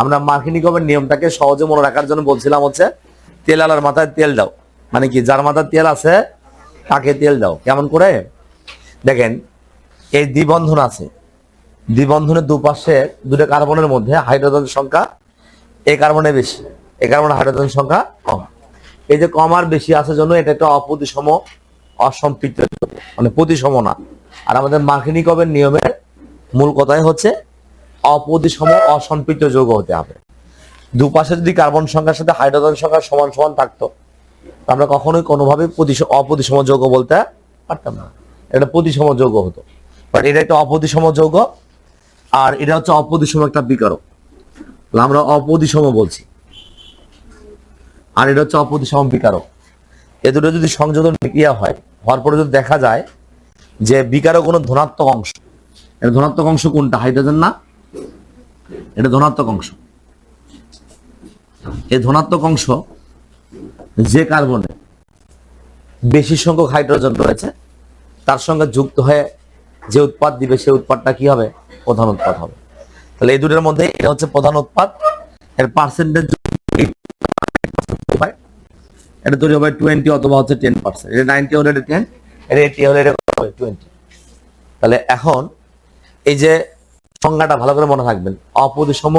আমরা মার্কিনিকমের নিয়মটাকে সহজে মনে রাখার জন্য বলছিলাম হচ্ছে, তেল আলার মাথায় তেল দাও। মানে কি, যার মাথায় তেল আছে, তাকে তেল দাও। কেমন করে? দেখেন, এই দ্বিবন্ধন আছে। দ্বিবন্ধনের দুপাশে দুটো কার্বনের মধ্যে হাইড্রোজেন সংখ্যা এই কার্বনে বেশি এই কার্বনে হাইড্রোজেন সংখ্যা কম। এই যে কম আর বেশি আছে জন্য এটা একটা অপ্রতিসম, অসম্পৃক্ত। মানে প্রতিসম না। আর আমাদের মার্কিনিকমের নিয়মের মূল কথাই হচ্ছে অপ্রতিসম অসম্পৃক্ত যৌগ হতে হবে। দুপাশে যদি কার্বন সংখ্যার সাথে হাইড্রোজেন সংখ্যা সমান সমান থাকতো আমরা কখনোই কোনোভাবে অপ্রতিসম যৌগ বলতে পারতাম না। এটা প্রতিসম যৌগ হতো। বাট এটা একটা অপ্রতিসম যৌগ, আর এটা হচ্ছে অপ্রতিসম একটা বিকারক। আমরা অপ্রতিসম বলছি। আর এটা হচ্ছে অপ্রতিসম বিকারক। এ দুটো যদি সংযোজন বিক্রিয়া হয়, হওয়ার পরে যদি দেখা যায় যে বিকারক কোনো ধনাত্মক অংশ ধনাত্মক অংশ কোনটা, হাইড্রোজেন না? এটা ধনাত্মক অংশ। এই ধনাত্মক অংশ যে কার্বনে বেশি সংখ্যক হাইড্রোজেন রয়েছে, তার সঙ্গে যুক্ত হয়ে যে উৎপাদ দিবে সেই উৎপাদটা কি হবে? প্রধান উৎপাদ হবে। তাহলে এই দুটোর মধ্যে এটা হচ্ছে প্রধান উৎপাদ। এর পার্সেন্টেজ এটা তৈরি হবে টোয়েন্টি অথবা হচ্ছে টেন পার্সেন্ট এটা নাইনটি হলে এটা টেন এটা এইটি হলে এটা টোয়েন্টি তাহলে এখন এই যে সংজ্ঞাটা ভালো করে মনে রাখবেন। অপ্রতিসম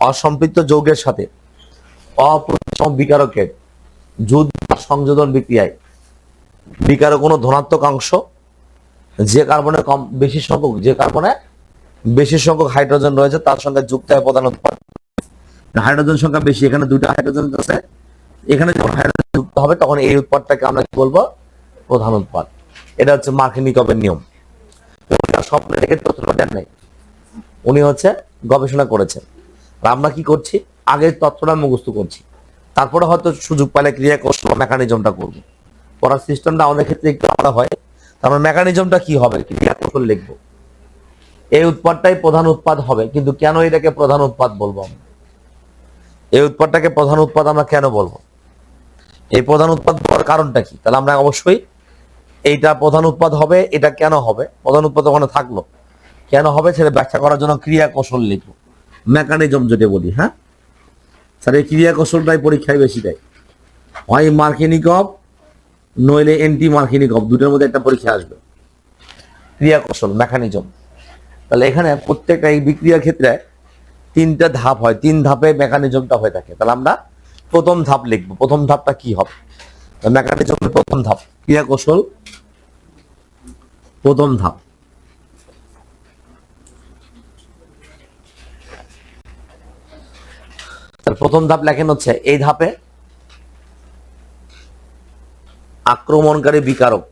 অসম্পৃক্ত যৌগের সাথে অপ্রতিসম বিকারকের, যুদ্ধ সংযোজন বিক্রিয়ায়। বিকারক কোনো ধনাত্মক অংশ, যে কার্বনে কম, বেশি সংখ্যক, যে কার্বনে বেশি সংখ্যক হাইড্রোজেন রয়েছে, তার সঙ্গে যুক্ত হয় প্রধান উৎপাদ হাইড্রোজেন সংখ্যা বেশি, এখানে দুটো হাইড্রোজেন আছে। এখানে যখন হাইড্রোজেন যুক্ত হবে, তখন এই উৎপাদটাকে আমরা কি বলব? প্রধান উৎপাদ। এটা হচ্ছে মার্কিনিকবের নিয়ম। স্বপ্নে রেখে তথ্যটা দেন নাই। উনি হচ্ছে গবেষণা করেছেন। আর আমরা কি করছি? আগের তথ্যটা মুখস্থ করছি। তারপরে হয়তো সুযোগ পাইলে ক্রিয়া কৌশল মেকানিজমটা করব। পড়ার সিস্টেমটা আমাদের ক্ষেত্রে একটু আলাদা হয়। তারপর মেকানিজমটা কি হবে? ক্রিয়া কৌশল লিখব। এই উৎপাদটাই প্রধান উৎপাদ হবে। কিন্তু কেন এটাকে প্রধান উৎপাদ বলব আমরা? এই উৎপাদটাকে প্রধান উৎপাদ আমরা কেন বলব? এই প্রধান উৎপাদ হওয়ার কারণটা কি? তাহলে আমরা অবশ্যই এইটা প্রধান উৎপাদ হবে, এটা কেন হবে? প্রধান উৎপাদ ওখানে থাকল। কেন হবে সেটা ব্যাখ্যা করার জন্য ক্রিয়া কৌশল লিখব। মেকানিজম যেটা বলি হ্যাঁ? স্যার, এই ক্রিয়া কৌশলটাই পরীক্ষায় বেশি দেয়। হয় মার্কিনিকব, নইলে এন্টি মার্কিনিকব দুটোর মধ্যে একটা পরীক্ষা আসবে। ক্রিয়া কৌশল মেকানিজম তাহলে এখানে প্রত্যেকটা এই বিক্রিয়ার ক্ষেত্রে তিনটা ধাপ হয়, তিন ধাপে মেকানিজমটা হয়ে থাকে। তাহলে আমরা প্রথম ধাপ লিখব। প্রথম ধাপটা কি হবে? মেকানিজমের প্রথম ধাপ ক্রিয়া কৌশল প্রথম ধাপ। তার প্রথম ধাপ লেখেন হচ্ছে, এই ধাপে আক্রমণকারী বিকারক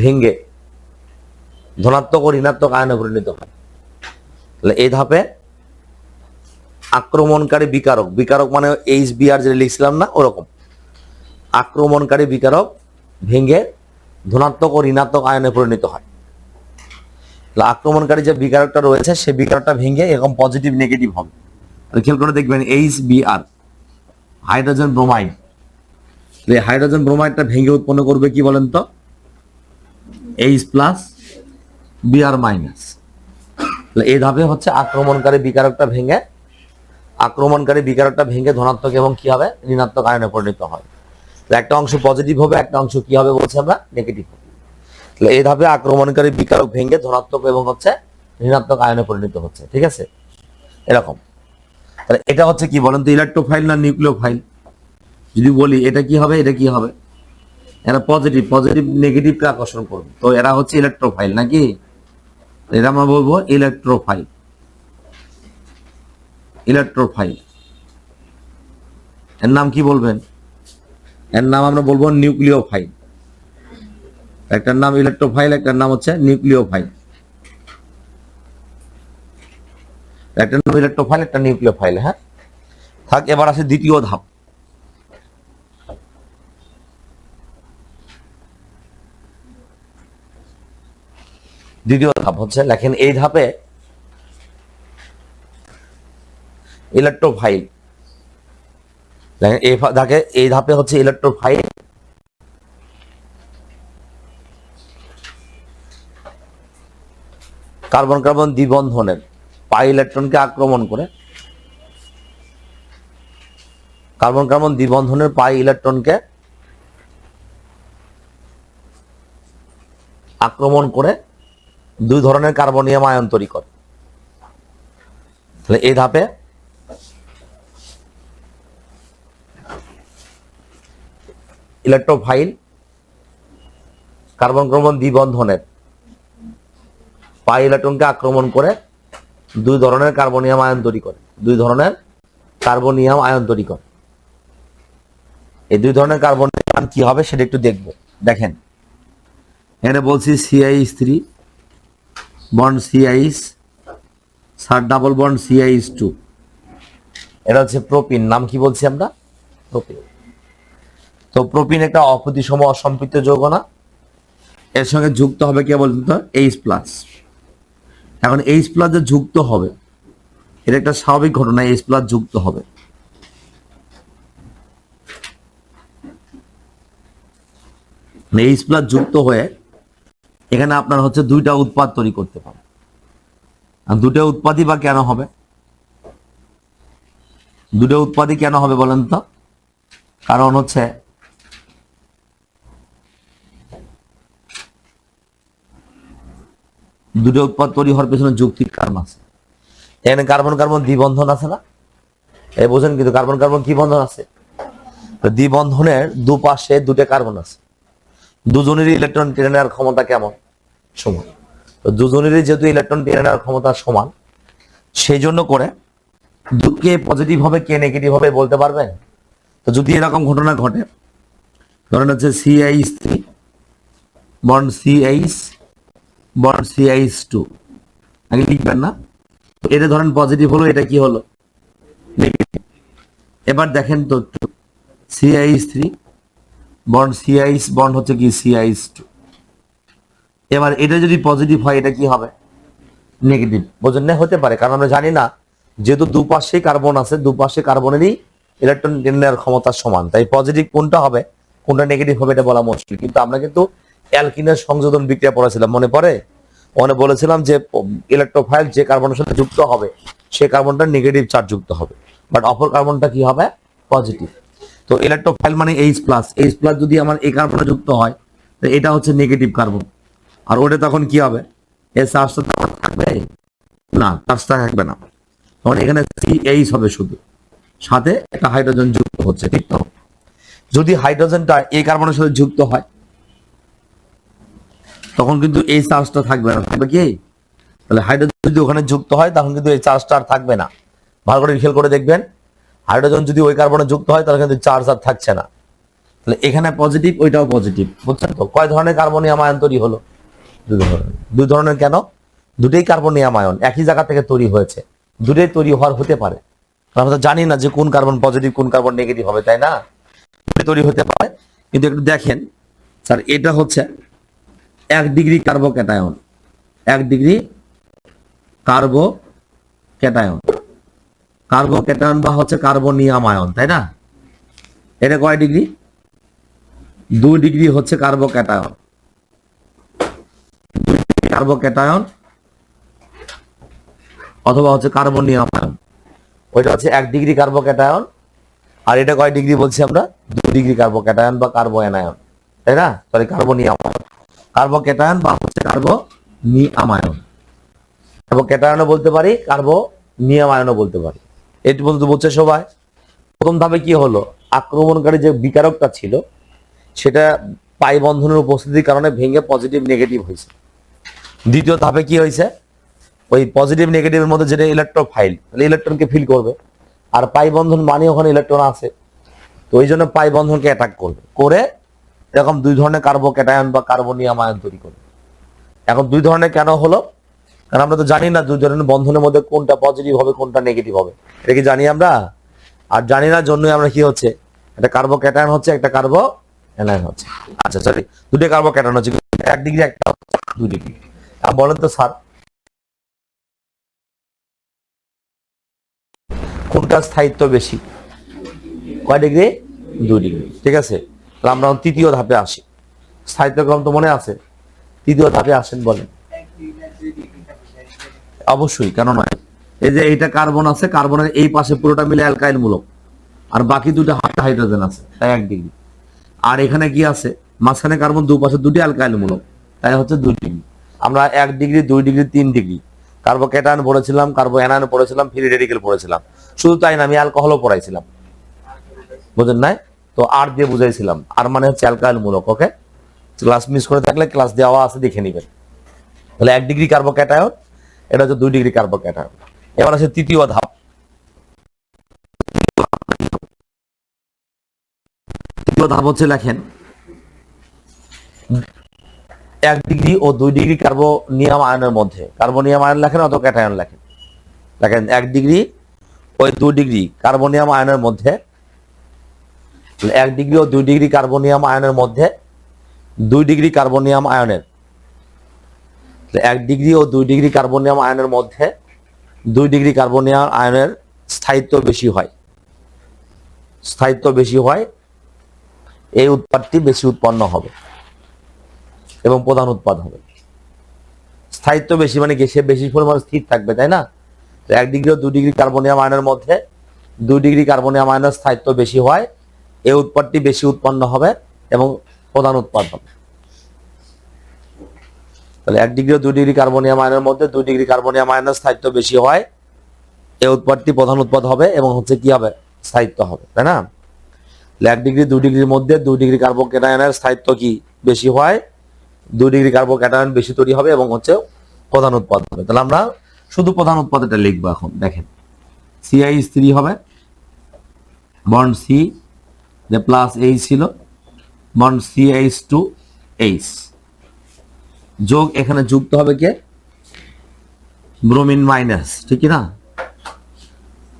ভেঙ্গে ধনাত্মক ও ঋণাত্মক আয়নে পরিণত হয়। তাহলে এই ধাপে আক্রমণকারী বিকারক বিকারক মানে এইচ বিআর যেটা লিখছিলাম না, ওরকম। আক্রমণকারী বিকারক ভেঙ্গে ধনাত্মক ও ঋণাত্মক আয়নে পরিণত হয়। আক্রমণকারী যে বিকারকটা রয়েছে, সেই বিকারকটা ভেঙে এরকম পজিটিভ নেগেটিভ হবে। খেয়াল করে দেখবেন এইচ বিআর হাইড্রোজেন ব্রোমাইড এই হাইড্রোজেন ব্রোমাইডটা ভেঙে উৎপন্ন করবে কি বলেন তো? এইচ প্লাস বিআর মাইনাস তাহলে এই ধাপে হচ্ছে আক্রমণকারী বিকারকটা ভেঙে, আক্রমণকারী বিকারকটা ভেঙে ধনাত্মক এবং কি হবে? ঋণাত্মক আয়নে পরিণত হয়। একটা অংশ পজিটিভ হবে, একটা অংশ কি হবে বলছি আমরা? নেগেটিভ হবে। তাহলে এই ধাপে আক্রমণকারী বিকারক ভেঙে ধনাত্মক এবং হচ্ছে ঋণাত্মক আয়নে পরিণত হচ্ছে। ঠিক আছে? এরকম। তাহলে এটা হচ্ছে কি বলেন তো ইলেকট্রোফাইল না নিউক্লিও ফাইল যদি বলি, এটা কি হবে, এটা কি হবে? এরা পজিটিভ পজিটিভ নেগেটিভকে আকর্ষণ করবে। তো এরা হচ্ছে ইলেকট্রোফাইল নাকি? এটা আমরা বলব ইলেকট্রোফাইল ইলেকট্রোফাইল এর নাম কি বলবেন? এর নাম আমরা বলব নিউক্লিওফাইল একটার নাম ইলেকট্রোফাইল একটার নাম হচ্ছে নিউক্লিওফাইল একটা নাম ইলেকট্রোফাইল একটা নিউক্লিওফাইল হ্যাঁ? থাক, এবার আছে দ্বিতীয় ধাপ। দ্বিতীয় ধাপ হচ্ছে, লেখেন, এই ধাপে ইলেকট্রোফাইল এই ধাপে এই ধাপে হচ্ছে ইলেকট্রোফাইল কার্বন কার্বন দ্বিবন্ধনের। পাই ইলেকট্রনকে আক্রমণ করে। কার্বন কার্বন দ্বিবন্ধনের পাই ইলেকট্রনকে আক্রমণ করে দুই ধরনের কার্বনিয়াম আয়ন তৈরি করে। তাহলে এই ধাপে ইলেকট্রোফাইল কার্বন কার্বন দ্বিবন্ধনের পাই ইলেকট্রনকে আক্রমণ করে দুই ধরনের কার্বনিয়াম আয়ন তৈরি করে। দুই ধরনের কার্বনিয়াম আয়ন তৈরি করে। এই দুই ধরনের কার্বনিয়াম কি হবে সেটা একটু দেখব। দেখেন। এখানে বলছি সিআইস থ্রি বন্ড সিআইস সার ডাবল বন্ড সিআইস টু এটা হচ্ছে প্রোপিন নাম কি বলছি আমরা? প্রোপিন তো প্রোপিন একটা অপ্রতিসম অসম্পৃক্ত যৌগ না। এর সঙ্গে যুক্ত হবে কে বলতো? এইচ প্লাস এখন এইচ প্লাস যে যুক্ত হবে। এটা একটা স্বাভাবিক ঘটনা এইচ প্লাস যুক্ত হবে। এইচ প্লাস যুক্ত হয়ে এখানে আপনার হচ্ছে দুইটা উৎপাদ তৈরি করতে পারে আর দুটো উৎপাদই বা কেন হবে? দুটো উৎপাদই কেন হবে বলেন তো? কারণ হচ্ছে দুটো উৎপাদ তৈরি হওয়ার পেছনে যৌক্তিক কারণ আছে। এখানে কার্বন কার্বন দ্বিবন্ধন আছে না? এ বোঝেন কিন্তু কার্বন কার্বন কি বন্ধন আছে? দ্বিবন্ধনের দুপাশে দুটো কার্বন আছে। দুজনেরই ইলেকট্রন টেনে নেওয়ার ক্ষমতা কেমন? সমান। তো দুজনেরই যেহেতু ইলেকট্রন টেনে নেওয়ার ক্ষমতা সমান সেই জন্য করে কে পজিটিভ হবে কে নেগেটিভ হবে বলতে পারবেন? তো যদি এরকম ঘটনা ঘটে, ধরেন হচ্ছে সিআইস থ্রি বন্ড সিআইস বন্ড সিআইস টু আগে লিখবেন না? তো এটা ধরেন পজিটিভ হলো, এটা কি হলো? এবার দেখেন তো সিআইস থ্রি বন্ড সিআইস বন্ড হচ্ছে কি সিআইস টু এবার এটা যদি পজিটিভ হয়, এটা কি হবে? নেগেটিভ বোঝেন না? হতে পারে, কারণ আমরা জানি না, যেহেতু দুপাশে কার্বন আছে, দুপাশে কার্বনেরই ইলেকট্রন নেওয়ার ক্ষমতা সমান। তাই পজিটিভ কোনটা হবে? কোনটা নেগেটিভ হবে, এটা বলা মুশকিল। কিন্তু আমরা কিন্তু অ্যালকিনের সংযোজন বিক্রিয়া পড়েছিলাম মনে পড়ে? মনে বলেছিলাম যে, ইলেকট্রোফাইল যে কার্বনের সাথে যুক্ত হবে, সে কার্বনটা নেগেটিভ চার্জ যুক্ত হবে। বাট অপর কার্বনটা কি হবে? পজিটিভ তো ইলেকট্রোফাইল মানে এইচ প্লাস এইচ প্লাস যদি আমার এই কার্বনে যুক্ত হয়, তো এটা হচ্ছে নেগেটিভ কার্বন আর ওটা তখন কি হবে? এর চার্জটা থাকবে? না চার্জটা থাকবে না। তখন এখানে সি এইচ হবে শুধু। সাথে একটা হাইড্রোজেন যুক্ত হচ্ছে, ঠিক তো? যদি হাইড্রোজেনটা এই কার্বনের সাথে যুক্ত হয় তখন কিন্তু এই চার্জটা থাকবে না। থাকবে কি? তাহলে হাইড্রোজেন যদি ওখানে যুক্ত হয়, তখন কিন্তু এই চার্জটা আর থাকবে না। ভালো করে খেয়াল করে দেখবেন। হাইড্রোজেন যদি ওই কার্বনে যুক্ত হয়, তাহলে কিন্তু চার্জ আর থাকছে না। তাহলে এখানে পজিটিভ ওইটাও পজিটিভ বুঝছেন তো? কয় ধরনের কার্বনিয়াম আয়ন তৈরি হলো? দুই ধরনের। দুই ধরনের কেন? দুটোই কার্বনিয়াম আয়ন একই জায়গা থেকে তৈরি হয়েছে। দুটোই তৈরি হওয়ার হতে পারে। আমরা তো জানি না যে কোন কার্বন পজিটিভ কোন কার্বন নেগেটিভ হবে, তাই না? তৈরি হতে পারে। কিন্তু একটু দেখেন। স্যার, এটা হচ্ছে এক ডিগ্রি কার্বো ক্যাটায়ন এক degree carbocation carbocation বা হচ্ছে কার্বনিয়াম আয়ন তাই না? এটা কয় ডিগ্রি? দুই ডিগ্রি হচ্ছে কার্বো ক্যাটায়ন কার্বো ক্যাটায়ন অথবা হচ্ছে কার্বনিয়াম আয়ন ওইটা হচ্ছে এক ডিগ্রি কার্বো ক্যাটায়ন আর এটা কয় ডিগ্রি বলছি আমরা? দুই ডিগ্রি কার্বো ক্যাটায়ন বা কার্বো অ্যানায়ন তাই না? Sorry carbonium ion carbocation বা হচ্ছে কার্বো নিয়ামায়ন কার্বো ক্যাটায়নও বলতে পারি কার্বো নিয়ামায়নও বলতে পারি। এটি বলতে বলছে সবাই। প্রথম ধাপে কি হলো, আক্রমণকারী যে বিকারকটা ছিল, সেটা পাই বন্ধনের উপস্থিতির কারণে ভেঙে পজিটিভ নেগেটিভ হয়েছে। দ্বিতীয় ধাপে কি হয়েছে, ওই পজিটিভ নেগেটিভের মধ্যে যেটা ইলেকট্রো ফাইল তাহলে ইলেকট্রনকে ফিল করবে। আর পাই বন্ধন মানে ওখানে ইলেকট্রন আছে। তো ওই জন্য পাই বন্ধনকে অ্যাটাক করবে। করে এরকম দুই ধরনের কার্বো ক্যাটায়ন বা কার্বনিয়াম আয়ন তৈরি করে। এখন দুই ধরনের কেন হলো? কারণ আমরা তো জানি না দুই ধরনের বন্ধনের মধ্যে কোনটা পজিটিভ হবে, কোনটা নেগেটিভ হবে। এটা কি জানি আমরা? আর জানি না, জন্যই আমরা কি হচ্ছে? একটা কার্বো ক্যাটায়ন হচ্ছে, একটা কার্বো অ্যানায়ন হচ্ছে। আচ্ছা সরি দুটো কার্বো ক্যাটায়ন হচ্ছে এক ডিগ্রি একটা দুই ডিগ্রি আর বলেন তো, স্যার, কোনটার স্থায়িত্ব বেশি? কয় ডিগ্রি দুই ডিগ্রি ঠিক আছে? আমরা তৃতীয় ধাপে আসি স্থায়িত্বক্রম তো মনে আছে? তৃতীয় ধাপে আসেন বলেন। অবশ্যই, কেন নয়? এই যে এইটা কার্বন আছে, কার্বনের এই পাশে পুরোটা মিলে অ্যালকাইল মূলক আর বাকি দুটো হাইড্রোজেন আছে, তাই এক ডিগ্রি। আর এখানে কি আছে? মাঝখানে কার্বন দু পাশে দুটি অ্যালকাইল মূলক তাই হচ্ছে দুই ডিগ্রি। আমরা এক ডিগ্রি, দুই ডিগ্রি, তিন ডিগ্রি। কার্বো ক্যাটায়ন পড়েছিলাম, কার্বো অ্যানায়ন পড়েছিলাম ফ্রি রেডিকেল পড়েছিলাম। শুধু তাই না, আমি অ্যালকোহলও পড়াইছিলাম। বোঝেন নাই? তো আর দিয়ে বুঝাইছিলাম। আর মানে হচ্ছে অ্যালকাইল মূলক ওকে ক্লাস মিস করে থাকলে ক্লাস দেওয়া আছে, দেখে নিবেন। তাহলে এক ডিগ্রি কার্বোক্যাটায়ন এটা হচ্ছে দুই ডিগ্রি কার্বোক্যাটায়ন এবার আছে তৃতীয় ধাপ। তৃতীয় ধাপ হচ্ছে লেখেন, এক ডিগ্রি ও দুই ডিগ্রি কার্বোনিয়াম আয়নের মধ্যে। কার্বোনিয়াম আয়ন লেখেন অত ক্যাটায়ন লেখেন। দেখেন এক ডিগ্রি ওই দুই ডিগ্রি কার্বোনিয়াম আয়নের মধ্যে এক ডিগ্রি ও দুই ডিগ্রি কার্বোনিয়াম আয়নের মধ্যে দুই ডিগ্রি কার্বোনিয়াম আয়নের। এক ডিগ্রি ও দুই ডিগ্রি কার্বোনিয়াম আয়নের মধ্যে দুই ডিগ্রি কার্বোনিয়াম আয়নের স্থায়িত্ব বেশি হয়। স্থায়িত্ব বেশি হয়, এই উৎপাদটি বেশি উৎপন্ন হবে এবং প্রধান উৎপাদ হবে। স্থায়িত্ব বেশি মানে সে বেশি পরিমাণ স্থির থাকবে, তাই না? এক ডিগ্রি ও দুই ডিগ্রি কার্বনিয়াম আয়নের মধ্যে দুই ডিগ্রি কার্বনিয়াম আয়নের স্থায়িত্ব বেশি হয় এই উৎপাদটি বেশি উৎপন্ন হবে এবং প্রধান উৎপাদ হবে তাহলে এক ডিগ্রি দুই ডিগ্রি কার্বনিয়াম আয়নের মধ্যে দুই ডিগ্রি কার্বনিয়াম আয়নের স্থায়িত্ব বেশি হয়, এই উৎপাদটি প্রধান উৎপাদ হবে এবং হচ্ছে কি হবে? স্থায়িত্ব হবে, তাই না? এক ডিগ্রি, দুই ডিগ্রির মধ্যে দুই ডিগ্রি কার্বোকেটায়নের স্থায়িত্ব কি বেশি হয়? দুই ডিগ্রি কার্বোক্যাটায়ন বেশি তৈরি হবে এবং হচ্ছে প্রধান উৎপাদ হবে। তাহলে আমরা শুধু প্রধান উৎপাদটা লিখব এখন, দেখেন। সিআই স্ত্রী হবে বন্ড সি যে প্লাস এইচ ছিল bond C H two H যোগ এখানে যুক্ত হবে কে? ব্রোমিন মাইনাস ঠিক না?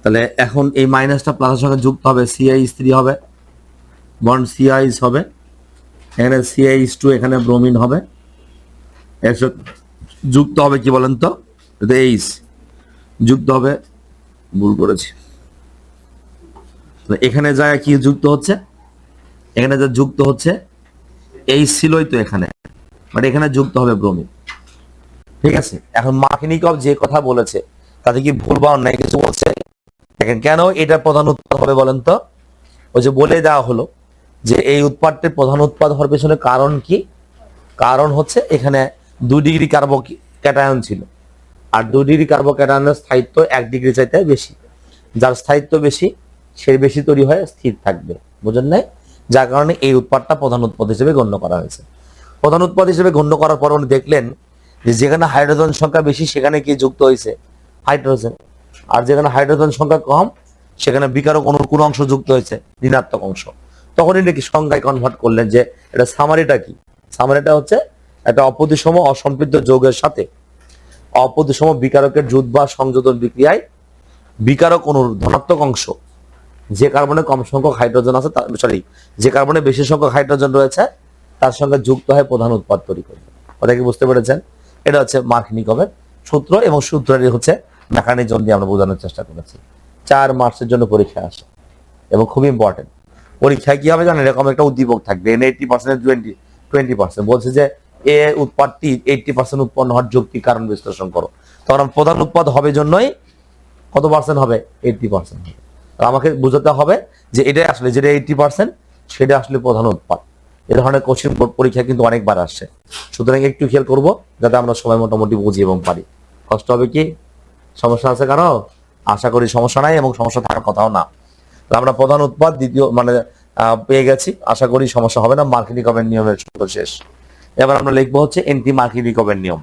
তাহলে এখন এই মাইনাসটা প্লাসের সঙ্গে যুক্ত হবে সিআই থ্রি হবে বন্ড সিআইস হবে, এখানে সিআইস টু এখানে ব্রোমিন হবে। এর যুক্ত হবে কি বলেন তো? এইস যুক্ত হবে, ভুল করেছি। এখানে যা কি যুক্ত হচ্ছে? এখানে যা যুক্ত হচ্ছে, এই ছিলই তো এখানে। বাট এখানে যুক্ত হবে ব্রোমিন। ঠিক আছে? এখন মার্কিনিকভ যে কথা বলেছে, তাতে কি ভুল বা অন্যায় কিছু বলছে? কেন এটা প্রধান উৎপাদ হবে বলেন তো? ওই যে বলে দেওয়া হলো যে এই উৎপাদটির প্রধান উৎপাদ হওয়ার পেছনে কারণ কি? কারণ হচ্ছে এখানে দুই ডিগ্রি কার্বো ক্যাটায়ন ছিল। আর দুই ডিগ্রি কার্বো ক্যাটায়নের স্থায়িত্ব এক ডিগ্রি চাইতে বেশি। যার স্থায়িত্ব বেশি সে বেশি তৈরি হয়ে, স্থির থাকবে। বুঝেন নাই? যার কারণে এই উৎপাদটা প্রধান উৎপাদ হিসেবে গণ্য করা হয়েছে। প্রধান উৎপাদ হিসেবে গণ্য করার পর উনি দেখলেন যে যেখানে হাইড্রোজেন সংখ্যা বেশি, সেখানে কি যুক্ত হয়েছে? হাইড্রোজেন। আর যেখানে হাইড্রোজেন সংখ্যা কম, সেখানে বিকারক অনুর কোন অংশ যুক্ত হয়েছে? ঋণাত্মক অংশ। তখন নাকি সংজ্ঞায় কনভার্ট করলেন যে এটা সামারিটা কি? সামারিটা হচ্ছে একটা অপদিসম অসম্পৃক্ত যৌগের সাথে অপদিসম বিকারকের যুদ্ধ বা সংযোজন বিক্রিয়ায় বিকারক অনুর ধনাত্মক অংশ যে কার্বনে কম সংখ্যক হাইড্রোজেন আছে সরি যে কার্বনে বেশি সংখ্যক হাইড্রোজেন রয়েছে, তার সঙ্গে যুক্ত হয়ে প্রধান উৎপাদ তৈরি করবে। ওটা কি বুঝতে পেরেছেন? এটা হচ্ছে মার্কিনিকভের সূত্র এবং সূত্রটি হচ্ছে মেকানিজম দিয়ে আমরা বোঝানোর চেষ্টা করেছি। চার মার্চের জন্য পরীক্ষা আসে এবং খুব ইম্পর্টেন্ট পরীক্ষায় কি হবে জানেন? এরকম একটা উদ্দীপক থাকবে। N eighty percent twenty twenty percent বলছে যে এ উৎপাদটি এইটটি পার্সেন্ট উৎপন্ন হওয়ার যুক্তি কারণ বিশ্লেষণ করো। তখন প্রধান উৎপাদ হবে জন্যই কত পার্সেন্ট হবে? এইটটি পার্সেন্ট হবে। আমাকে বোঝাতে হবে যে এটাই আসলে, যেটা এইটটি পার্সেন্ট সেটা আসলে প্রধান উৎপাদ এ ধরনের কোশ্চেন পরীক্ষা কিন্তু অনেকবার আসছে। সুতরাং একটু খেয়াল করব যাতে আমরা সবাই মোটামুটি বুঝি এবং পারি। কষ্ট হবে কি? সমস্যা আছে কারও? আশা করি সমস্যা নাই এবং সমস্যা থাকার কথাও না। আমরা প্রধান উৎপাদ দ্বিতীয় মানে পেয়ে গেছি। আশা করি সমস্যা হবে না। মার্কেটিং কবের নিয়মের শেষ। এবার আমরা লিখব হচ্ছে এন্টি মার্কেটিং কবের নিয়ম।